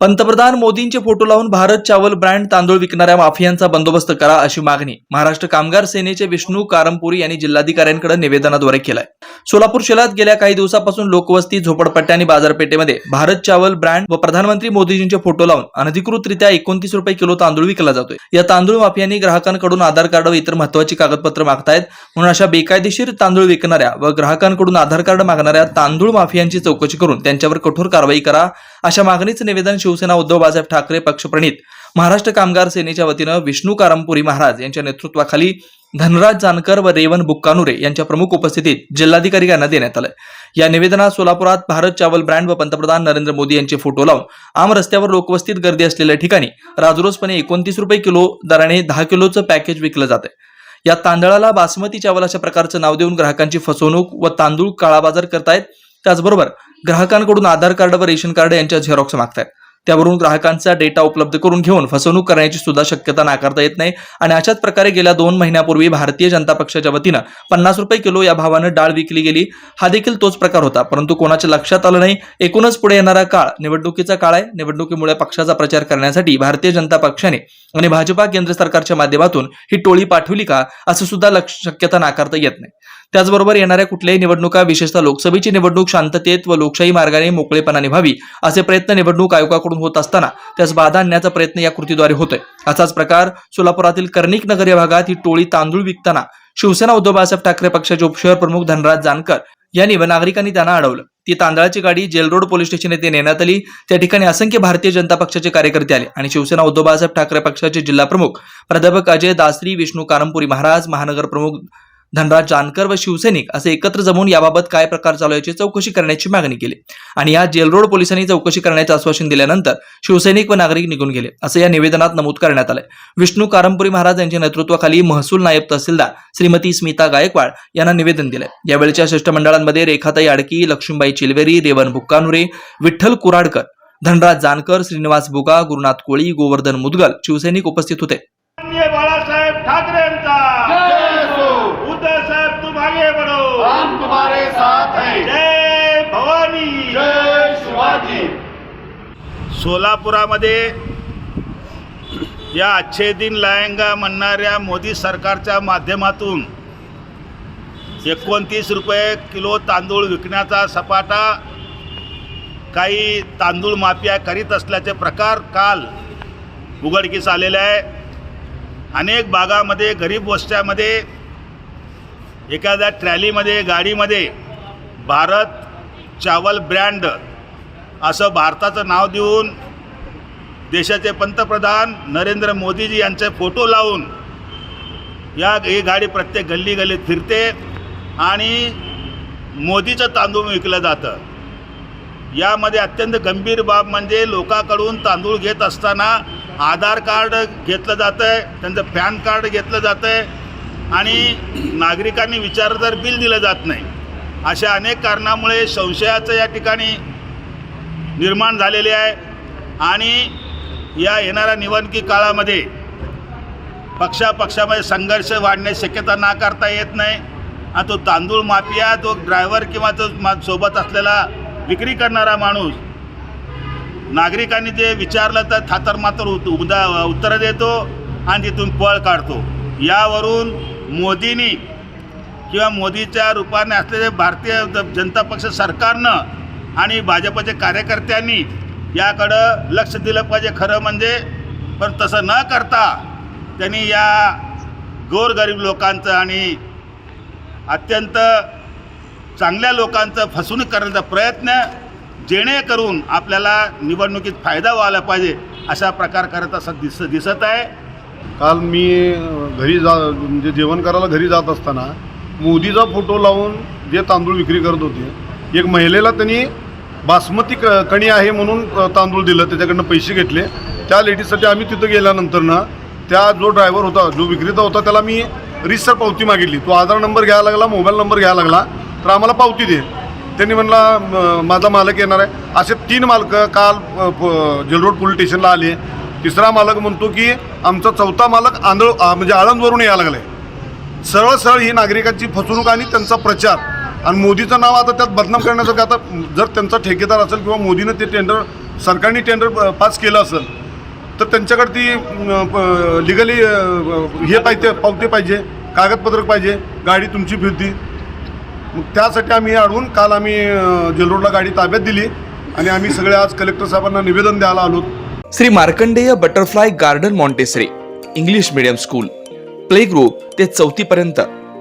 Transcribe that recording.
पंतप्रधान मोदींचे फोटो लावून भारत चावल ब्रँड तांदूळ विकणाऱ्या माफियांचा बंदोबस्त करा अशी मागणी महाराष्ट्र कामगार सेनेचे विष्णू कारमपुरी यांनी जिल्हाधिकाऱ्यांकडे निवेदनाद्वारे केलाय. सोलापूर शहरात गेल्या काही दिवसापासून लोकवस्ती झोपडपट्ट्या आणि बाजारपेठेमध्ये भारत चावल ब्रँड व प्रधानमंत्री मोदीजींचे फोटो लावून अनधिकृतरित्या एकोणतीस रुपये किलो तांदूळ विकला जातोय. या तांदूळ माफियांनी ग्राहकांकडून आधार कार्ड व इतर महत्वाची कागदपत्र मागतायत. म्हणून अशा बेकायदेशीर तांदूळ विकणाऱ्या व ग्राहकांकडून आधार कार्ड मागणाऱ्या तांदूळ माफियांची चौकशी करून त्यांच्यावर कठोर कारवाई करा. अशा मागणीचं निवेदन शिवसेना उद्धव बाळासाहेब ठाकरे पक्षप्रणित. महाराष्ट्र कामगार सेनेच्या वतीनं विष्णू कारंपुरी महाराज यांच्या नेतृत्वाखाली धनराज जानकर व रेवन बुक्कानुरे यांच्या प्रमुख उपस्थितीत जिल्हाधिकारी यांना देण्यात आलं या निवेदनात सोलापुरात भारत चावल ब्रँड व पंतप्रधान नरेंद्र मोदी यांचे फोटो लावून आम रस्त्यावर लोकवस्तीत गर्दी असलेल्या ठिकाणी राजरोसपणे एकोणतीस रुपये किलो दराने दहा किलोचं पॅकेज विकलं जात आहे या तांदळाला बासमती चावल अशा प्रकारचं नाव देऊन ग्राहकांची फसवणूक व तांदूळ काळाबाजार करतायत. त्याचबरोबर ग्राहकांकडून आधार कार्ड व रेशन कार्ड यांच्या झेरॉक्स मागतायत. त्यावरून ग्राहकांचा डेटा उपलब्ध करून घेऊन फसवणूक करण्याची सुद्धा शक्यता नाकारता येत नाही आणि अशाच प्रकारे गेल्या दोन महिन्यापूर्वी भारतीय जनता पक्षाच्या वतीनं पन्नास रुपये किलो या भावानं डाळ विकली गेली. हा देखील तोच प्रकार होता परंतु कोणाच्या लक्षात आलं नाही. एकूणच पुढे येणारा काळ निवडणुकीचा काळ आहे. निवडणुकीमुळे पक्षाचा प्रचार करण्यासाठी भारतीय जनता पक्षाने आणि भाजपा केंद्र सरकारच्या माध्यमातून ही टोळी पाठवली का असं सुद्धा शक्यता नाकारता येत नाही. त्याचबरोबर येणाऱ्या कुठल्याही निवडणुका विशेषतः लोकसभेची निवडणूक शांततेत व लोकशाही मार्गाने मोकळेपणाने व्हावी असे प्रयत्न निवडणूक आयोगाकडून होत असताना त्यास बाधा आणण्याचा प्रयत्न या कृतीद्वारे होतोय. असाच प्रकार सोलापुरातील कर्णिक नगर या भागात ही टोळी तांदूळ विकताना शिवसेना उद्धव बाळासाहेब ठाकरे पक्षाचे उपशहर प्रमुख धनराज जानकर यांनी व नागरिकांनी त्यांना अडवलं. ती तांदळाची गाडी जेल रोड पोलीस स्टेशन येथे नेण्यात आली त्या ठिकाणी असंख्य भारतीय जनता पक्षाचे कार्यकर्ते आले आणि शिवसेना उद्धव बाळासाहेब ठाकरे पक्षाचे जिल्हा प्रमुख प्राध्यापक अजय दासरी विष्णू कारंपुरी महाराज महानगर प्रमुख धनराज जानकर व शिवसैनिक असे एकत्र जमून याबाबत काय प्रकार चालू आहे याची चौकशी करण्याची मागणी केली. आणि या जेल रोड पोलिसांनी चौकशी करण्याचे आश्वासन दिल्यानंतर शिवसैनिक व नागरिक निघून गेले असं या निवेदनात नमूद करण्यात आलंय विष्णू कारंपुरी महाराज यांच्या नेतृत्वाखाली महसूल नायब तहसीलदार श्रीमती स्मिता गायकवाड यांना निवेदन दिलंय यावेळच्या शिष्टमंडळांमध्ये रेखाताई आडकी लक्ष्मीबाई चिलवेरी देवन बुक्कानुरे विठ्ठल कुराडकर धनराज जानकर श्रीनिवास बुगा गुरुनाथ कोळी गोवर्धन मुदगल शिवसैनिक उपस्थित होते. बाळासाहेब ठाकरेंचा! सोलापुरामध्ये या अच्छे दिन लायंगा म्हणणाऱ्या मोदी सरकारच्या माध्यमातून एकोणतीस रुपये किलो तांदूळ विकण्याचा सपाटा काही तांदूळ माफिया करीत असल्याचे प्रकार काल उघडकीस आलेले आहे. अनेक भागामध्ये गरीब वस्त्यामध्ये एखाद्या ट्रॅलीमध्ये गाडीमध्ये भारत चावल ब्रँड असं भारताचं नाव देऊन देशाचे पंतप्रधान नरेंद्र मोदीजी यांचे फोटो लावून या ही गाडी प्रत्येक गल्ली गल्लीत फिरते आणि मोदीचं तांदूळ विकलं जातं. यामध्ये अत्यंत गंभीर बाब म्हणजे लोकांकडून तांदूळ घेत असताना आधार कार्ड घेतलं जातं आहे त्यांचं पॅन कार्ड घेतलं जातं आहे आणि नागरिकांनी विचार तर बिल दिलं जात नाही. अशा अनेक कारणामुळे संशयाचं या ठिकाणी निर्माण झालेली आहे. आणि या येणाऱ्या निवडणुकी काळामध्ये पक्षापक्षामध्ये संघर्ष वाढण्याची शक्यता नाकारता येत नाही. आणि तो तांदूळ माफिया तो ड्रायव्हर किंवा तो मा सोबत असलेला विक्री करणारा माणूस नागरिकांनी जे विचारलं तर थातर मातर उत उदा उत्तरं देतो आणि तिथून पळ काढतो. यावरून मोदींनी किंवा मोदीच्या रूपाने असलेले भारतीय जनता पक्ष सरकारनं आणि भाजपच्या कार्यकर्त्यांनी याकडं लक्ष दिलं पाहिजे. खरं म्हणजे पण तसं न करता त्यांनी या गोरगरीब लोकांचं आणि अत्यंत चांगल्या लोकांचं फसवणूक करण्याचा प्रयत्न जेणेकरून आपल्याला निवडणुकीत फायदा व्हायला पाहिजे अशा प्रकार करत असं दिस दिसत आहे. काल मी घरी जा म्हणजे जेवण करायला घरी जात असताना मोदीचा फोटो लावून जे तांदूळ विक्री करत होते एक महिलेला त्यांनी बासमती क कणी आहे म्हणून तांदूळ दिलं त्याच्याकडनं पैसे घेतले. त्या लेडीजसाठी आम्ही तिथं गेल्यानंतर ना त्या जो ड्रायव्हर होता जो विक्रेता होता त्याला मी रिसर पावती मागितली. तो आधार नंबर घ्यायला लागला मोबाईल नंबर घ्यायला लागला तर आम्हाला पावती दे. त्यांनी म्हणला माझा मालक येणार आहे. असे तीन मालक काल प- जेलरोड पोलीस स्टेशनला आले. तिसरा मालक म्हणतो की आमचा चौथा मालक आंधळ म्हणजे आळंदवरून यायला लागलाय. सरळ सरळ ही नागरिकांची फसवणूक आणि त्यांचा प्रचार आणि मोदीचं नाव आता त्यात बदनाम करण्याचं आता जर त्यांचा ठेकेदार असेल किंवा मोदीनं ते टेंडर सरकारने टेंडर पास केलं असेल तर त्यांच्याकडे ती लिगली हे पाहिजे पावती पाहिजे कागदपत्र पाहिजे गाडी तुमची फिरती. मग त्यासाठी आम्ही अडवून काल आम्ही जेलरोडला गाडी ताब्यात दिली आणि आम्ही सगळे आज कलेक्टर साहेबांना निवेदन द्यायला आलो. Shri Markandey butterfly garden Montessori English medium school play group ते चौथी पर्यंत